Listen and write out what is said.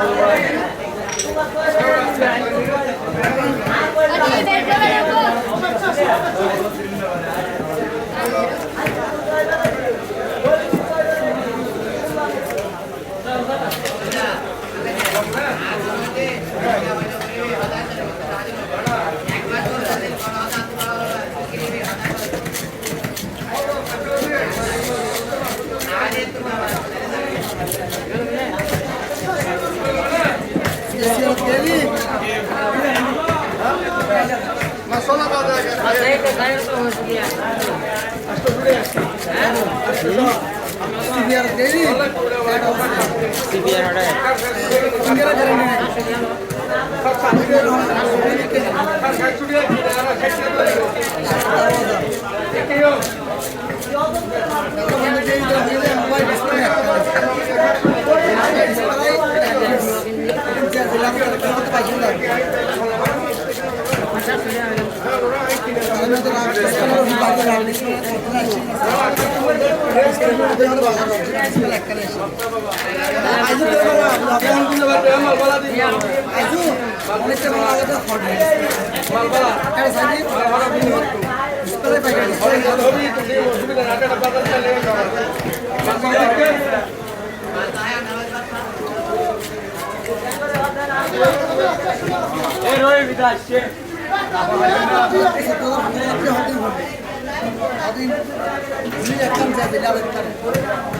Thank you. Gracias. Hey, Roy, with us, yeah. একদম